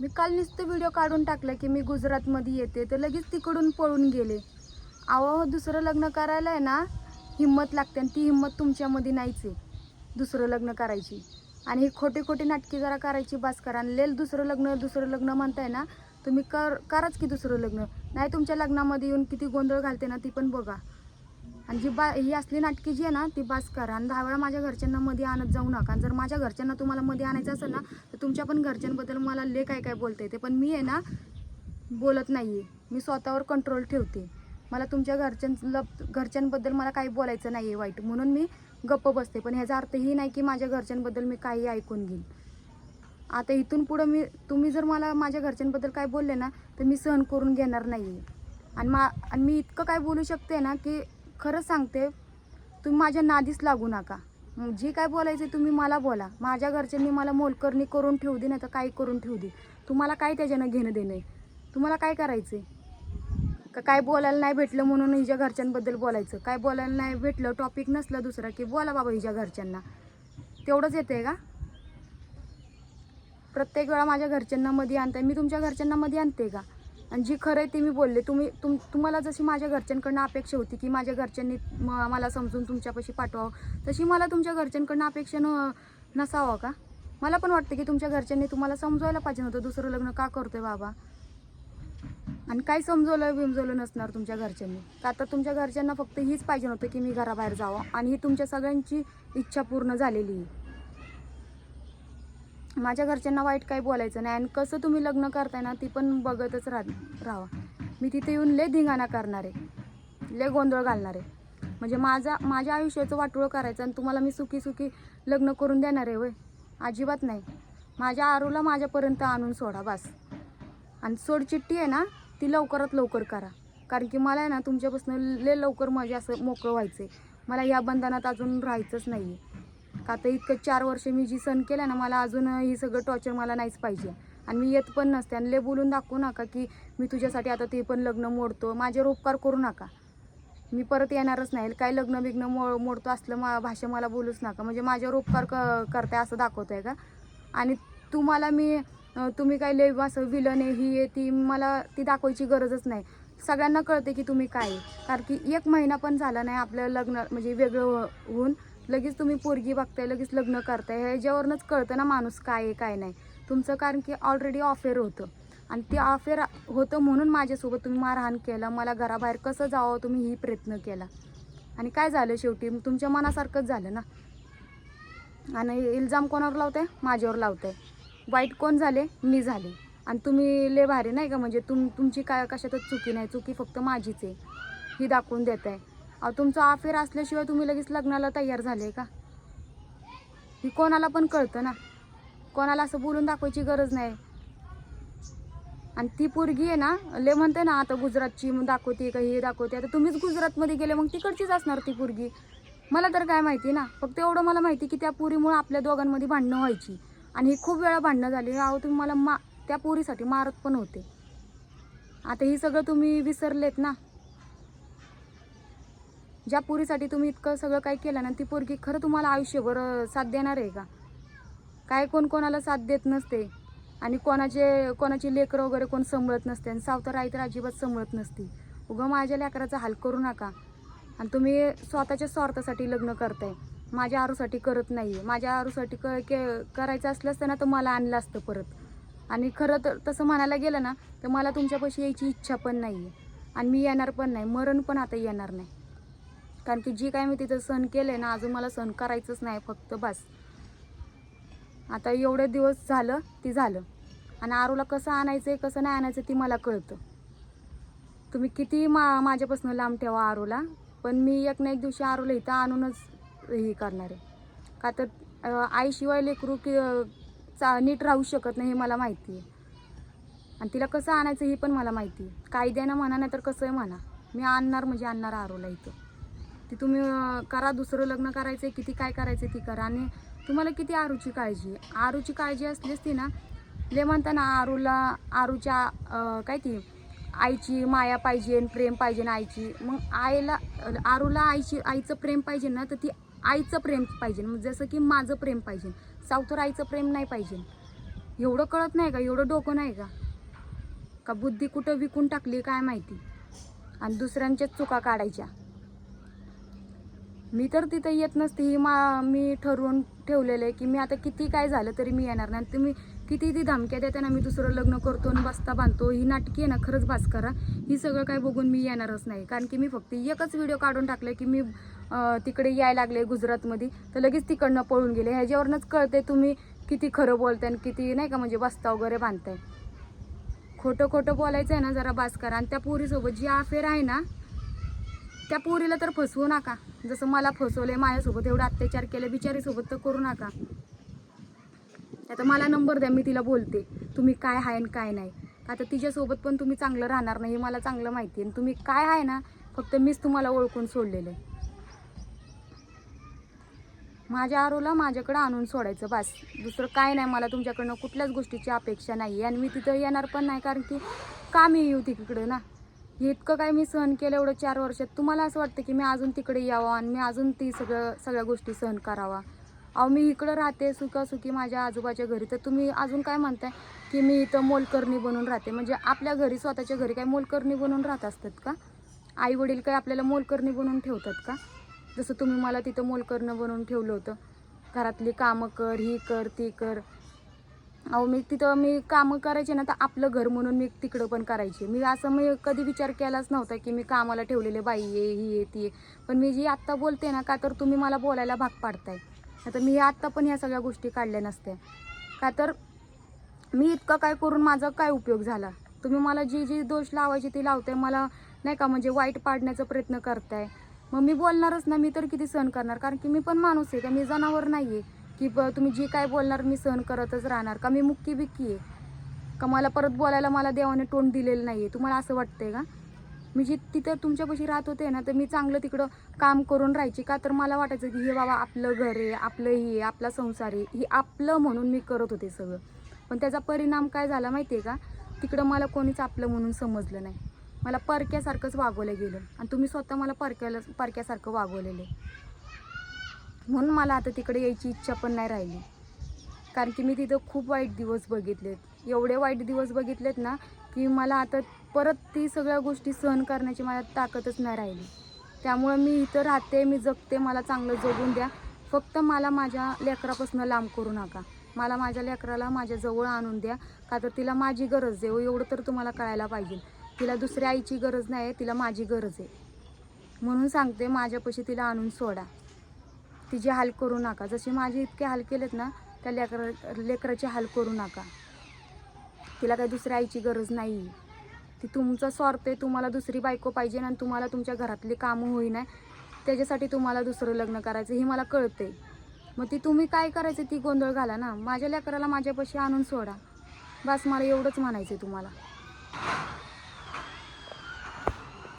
मी काल नुसतं व्हिडिओ काढून टाकला की मी गुजरातमध्ये येते तर लगेच तिकडून पळून गेले. अहो दुसरं लग्न करायला आहे ना हिंमत लागते आणि ती हिंमत तुमच्यामध्ये नाहीच आहे दुसरं लग्न करायची. आणि ही खोटी खोटी नाटकी जरा करायची बास करा आणि लेल दुसरं लग्न दुसरं लग्न म्हणताय ना तुम्ही कर कराच की दुसरं लग्न. नाही तुमच्या लग्नामध्ये येऊन किती गोंधळ घालते ना ती पण बघा. आणि जी बा ही असली नाटकी जी आहे ना ती बास करा. आणि दहा वेळा माझ्या घरच्यांना मध्ये आणत जाऊ नका. आणि जर माझ्या घरच्यांना तुम्हाला मध्ये आणायचं असेल ना तर तुमच्या पण घरच्यांबद्दल मला ले काय काय बोलता येते. पण मी आहे ना बोलत नाही आहे मी स्वतःवर कंट्रोल ठेवते. मला तुमच्या घरच्यांना घरच्यांबद्दल मला काही बोलायचं नाही आहे वाईट. म्हणून मी गप्प बसते. पण ह्याचा अर्थ ही नाही की माझ्या घरच्यांबद्दल मी काही ऐकून घेईन. आता इथून पुढं मी तुम्ही जर मला माझ्या घरच्यांबद्दल काय बोलले ना तर मी सहन करून घेणार नाही आहे आणि मा आणि मी इतकं काय बोलू शकते ना की खरं सांगते तुम्ही माझ्या नादीच लागू नका. मग जे काय बोलायचं तुम्ही मला बोला. माझ्या घरच्यांनी मला मोलकरणी करून ठेवू दे नाही तर काही करून ठेवू दे. तुम्हाला काय त्याच्यानं घेणं देणं आहे? तुम्हाला काय करायचं आहे का काय बोलायला नाही भेटलं म्हणून हिच्या घरच्यांबद्दल बोलायचं? काय बोलायला नाही भेटलं टॉपिक नसलं दुसरा की बोला बाबा हिच्या घरच्यांना. तेवढंच येते का? प्रत्येक वेळा माझ्या घरच्यांना मध्ये आणताय. मी तुमच्या घरच्यांना मध्ये आणते का? आणि जी खरं आहे ते मी बोलले. तुम्ही तुम तुम्हाला जशी माझ्या घरच्यांकडनं अपेक्षा होती की माझ्या घरच्यांनी म- मला समजून तुमच्यापाशी पाठवावं तशी मला तुमच्या घरच्यांकडनं अपेक्षा न नसावं का? मला पण वाटतं की तुमच्या घरच्यांनी तुम्हाला समजवायला पाहिजे नव्हतं दुसरं लग्न का करतोय बाबा? आणि काय समजवलं बिमजवलं नसणार तुमच्या घरच्यांनी. तर आता तुमच्या घरच्यांना फक्त हीच पाहिजे नव्हतं की मी घराबाहेर जावं आणि ही तुमच्या सगळ्यांची इच्छा पूर्ण झालेली आहे. माझ्या घरच्यांना वाईट काही बोलायचं नाही. आणि कसं तुम्ही लग्न करताय ना ती पण बघतच राह राहा मी तिथे येऊन लय धिंगाणा करणार आहे. लय गोंधळ घालणार आहे. म्हणजे माझा माझ्या आयुष्याचं वाटोळं करायचं आणि तुम्हाला मी सुखी सुखी लग्न करून देणार आहे वय अजिबात नाही. माझ्या आरूला माझ्यापर्यंत आणून सोडा बस. आणि सोड चिठ्ठी आहे ना ती लवकरात लवकर करा. कारण की मला आहे ना तुमच्यापासून लय लवकर माझे असं मोकळं व्हायचं आहे मला या बंधनात अजून राहायचंच नाही आहे का आता इतकं चार वर्ष मी जी सण केलं ना मला अजून ही सगळं टॉर्चर मला नाहीच पाहिजे. आणि मी येत पण नसते. आणि लय बोलून दाखवू नका की मी तुझ्यासाठी आता ते पण लग्न मोडतो. माझ्यावर उपकार करू नका. मी परत येणारच नाही. काय लग्न बिग्न मो मोडतो असलं मा भाषा मला बोलूच नका. म्हणजे माझ्यावर उपकार क करताय असं दाखवतंय का? आणि तुम्हाला मी तुम्ही काय लय असं विलन आहे ही आहे ती मला ती दाखवायची गरजच नाही. सगळ्यांना कळते की तुम्ही काय कारण की एक महिना पण झाला नाही आपलं लग्न म्हणजे वेगळं होऊन. लगेच तुम्ही पोरगी बघताय लगेच लग्न करताय ह्याच्यावरूनच कळतं ना माणूस काय आहे काय नाही. तुमचं कारण की ऑलरेडी ऑफेअर होतं. आणि ते अफेअर होतं म्हणून माझ्यासोबत तुम्ही मारहाण केलं मला घराबाहेर कसं जावं तुम्ही ही प्रयत्न केला. आणि काय झालं शेवटी? तुमच्या मनासारखंच झालं ना? आणि इल्जाम कोणावर लावताय? माझ्यावर लावताय. वाईट कोण झाले? मी झाले. आणि तुम्ही ले भारी नाही का? म्हणजे तुम तुमची काय कशातच चुकी नाही चुकी फक्त माझीच आहे. ही दाखवून देत आहे अहो तुमचं अफेअर असल्याशिवाय तुम्ही लगेच लग्नाला तयार झाले का? ही कोणाला पण कळतं ना. कोणाला असं बोलून दाखवायची गरज नाही. आणि ती पोरगी आहे ना ले म्हणते ना आता गुजरातची मग दाखवते का हे दाखवते. आता तुम्हीच गुजरातमध्ये गेले मग तिकडचीच असणार ती पोरगी. मला तर काय माहिती ना फक्त एवढं मला माहिती की त्या पुरीमुळं आपल्या दोघांमध्ये भांडणं व्हायची. आणि ही खूप वेळा भांडणं झाली. अहो तुम्ही मला मा त्या पुरीसाठी मारत पण होते. आता ही सगळं तुम्ही विसरलेत ना. ज्या पुरीसाठी तुम्ही इतकं सगळं काय केलं ना ती पोरगी खरं तुम्हाला आयुष्यभर साथ देणार आहे का? काय कोण कोणाला साथ देत नसते. आणि कोणाचे कोणाची लेकरं वगैरे कोण सांभाळत नसते आणि सावतर आई तर अजिबात सांभाळत नसती. उगं माझ्या लेकराचा हाल करू नका. आणि तुम्ही स्वतःच्या स्वार्थासाठी लग्न करताय. माझ्या आरूसाठी करत नाही माझ्या आरूसाठी क के करायचं असलं असतं ना तर मला आणलं असतं परत. आणि खरं तर तसं म्हणायला गेलं ना तर मला तुमच्यापाशी यायची इच्छा पण नाही आहे आणि मी येणार पण नाही. मरण पण आता येणार नाही. कारण की जी काय मी तिथं सण केलं ना अजून मला सण करायचंच नाही फक्त बस. आता एवढे दिवस झालं ती झालं. आणि आरूला कसं आणायचं आहे कसं नाही आणायचं ती मला कळतं. तुम्ही किती मा माझ्यापासून लांब ठेवा आरूला पण मी एक ना एक दिवशी आरूला इथं आणूनच हे करणार आहे. का तर आईशिवाय लेकरू की चा नीट राहू शकत नाही हे मला माहिती आहे. आणि तिला कसं आणायचं हे पण मला माहिती आहे. कायद्यानं म्हणा नाही तर कसं आहे म्हणा. मी आणणार म्हणजे आणणार आरूला इथं. ती तुम्ही करा दुसरं लग्न करायचं आहे किती काय करायचं ती करा. आणि तुम्हाला किती आरूची काळजी आहे? आरूची काळजी असली असती ना ले म्हणताना आरूला आरूच्या काय ती आईची माया पाहिजे प्रेम पाहिजे ना आईची. मग आईला आरूला आईची आईचं प्रेम पाहिजे ना तर ती आईचं प्रेम पाहिजे. मग जसं की माझं प्रेम पाहिजे. सावतर आईचं प्रेम नाही पाहिजे. एवढं कळत नाही का? एवढं डोकं नाही का? का बुद्धी कुठं विकून टाकली काय माहिती? आणि दुसऱ्यांच्याच चुका काढायच्या. मी तर तिथं येत नसते ही मा मी ठरवून ठेवलेलं आहे की मी आता किती काय झालं तरी मी येणार नाही. तुम्ही किती ती धमक्या देते ना मी दुसरं लग्न करतो आणि बस्ता बांधतो. ही नाटकी आहे ना खरंच बास करा. ही सगळं काय बघून मी येणारच नाही. कारण की मी फक्त एकच व्हिडिओ काढून टाकले की मी तिकडे यायला लागले गुजरातमध्ये. तर लगेच तिकडनं पळून गेले. ह्याच्यावरनंच कळते तुम्ही किती खरं बोलताय आणि किती नाही का म्हणजे बस्ता वगैरे बांधताय. खोटं खोटं बोलायचं आहे ना जरा बास करा. आणि त्या पोरीसोबत जी अफेअर आहे ना त्या पोरीला तर फसवू नका. जसं मला फसवलंय माझ्यासोबत एवढं अत्याचार केले बिचारीसोबत तर करू नका. आता मला नंबर द्या मी तिला बोलते. तुम्ही काय आहे आणि काय नाही. आता तिच्यासोबत पण तुम्ही चांगलं राहणार नाही हे मला चांगलं माहिती आहे. आणि तुम्ही काय आहे ना फक्त मीच तुम्हाला ओळखून सोडलेलं आहे. माझ्या आरोला माझ्याकडं आणून सोडायचं बस. दुसरं काय नाही मला तुमच्याकडनं कुठल्याच गोष्टीची अपेक्षा नाही आणि मी तिथं येणार पण नाही कारण की का मी येऊ तिकडं ना. हे इतकं काय मी सहन केलं एवढं चार वर्षात. तुम्हाला असं वाटतं की मी अजून तिकडे यावं आणि मी अजून ती सगळं सगळ्या गोष्टी सहन करावा? अहो मी इकडं राहते सुखासुखी माझ्या आजोबाच्या घरी. तर तुम्ही अजून काय म्हणताय की मी इथं मोलकर्णी बनून राहते? म्हणजे आपल्या घरी स्वतःच्या घरी काय मोलकर्णी बनून राहत असतात का? आई वडील काय आपल्याला मोलकर्णी बनवून ठेवतात का? जसं तुम्ही मला तिथं मोलकर्णी बनवून ठेवलं होतं. घरातली कामं कर ही कर ती कर. अहो मी तिथं मी कामं करायचे ना तर आपलं घर म्हणून मी तिकडं पण करायचे. मी असं मी कधी विचार केलाच नव्हता की मी कामाला ठेवलेले बाई आहे ही आहे ती आहे. पण मी जी आत्ता बोलते ना का तर तुम्ही मला बोलायला भाग पाडताय. आता मी आत्ता पण ह्या सगळ्या गोष्टी काढल्या नसत्या. का तर मी इतकं काय करून माझा काय उपयोग झाला? तुम्ही मला जी जी दोष लावायची ती लावताय मला नाही का म्हणजे वाईट पाडण्याचा प्रयत्न करताय. मग मी बोलणारच ना मी तर किती सहन करणार? कारण की मी पण माणूस आहे का मी जनावर नाही आहे की ब तुम्ही जी काय बोलणार मी सहन करतच राहणार. का मी मुक्की बिक्की आहे? का मला परत बोलायला मला देवाने तोंड दिलेलं नाही आहे तुम्हाला असं वाटतंय का? मी जी तिथं तुमच्यापाशी राहत होते ना तर मी चांगलं तिकडं काम करून राहायची का? तर मला वाटायचं की हे बाबा आपलं घर आहे आपलं ही आहे आपला संसार आहे हे आपलं म्हणून मी करत होते सगळं. पण त्याचा परिणाम काय झाला माहिती आहे का? तिकडं मला कोणीच आपलं म्हणून समजलं नाही. मला परक्यासारखंच वागवलं गेलं. आणि तुम्ही स्वतः मला परक्याला परक्यासारखं वागवलेलं आहे. म्हणून मला आता तिकडे यायची इच्छा पण नाही राहिली. कारण की मी तिथं खूप वाईट दिवस बघितलेत. एवढे वाईट दिवस बघितलेत ना की मला आता परत ती सगळ्या गोष्टी सहन करण्याची मला ताकदच नाही राहिली. त्यामुळं मी इथं राहते मी जगते मला चांगलं जगून द्या. फक्त मला माझ्या लेकरापासून लांब करू नका. मला माझ्या लेकराला माझ्याजवळ आणून द्या. का तर तिला माझी गरज आहे. व एवढं तर तुम्हाला कळायला पाहिजे. तिला दुसऱ्या आईची गरज नाही आहे तिला माझी गरज आहे. म्हणून सांगते माझ्यापाशी तिला आणून सोडा. तिचे हाल करू नका. जसे माझे इतके हाल केलेत ना त्या लेकरा लेकराचे हाल करू नका. तिला काही दुसऱ्या आईची गरज नाही. ती तुमचं स्वार्थ आहे तुम्हाला दुसरी बायको पाहिजे आणि तुम्हाला तुमच्या घरातली कामं होईना त्याच्यासाठी तुम्हाला दुसरं लग्न करायचं हे मला कळते मग ती तुम्ही काय करायचं ती गोंधळ घाला ना. माझ्या लेकराला माझ्यापाशी आणून सोडा. बस मला एवढंच म्हणायचं आहे तुम्हाला.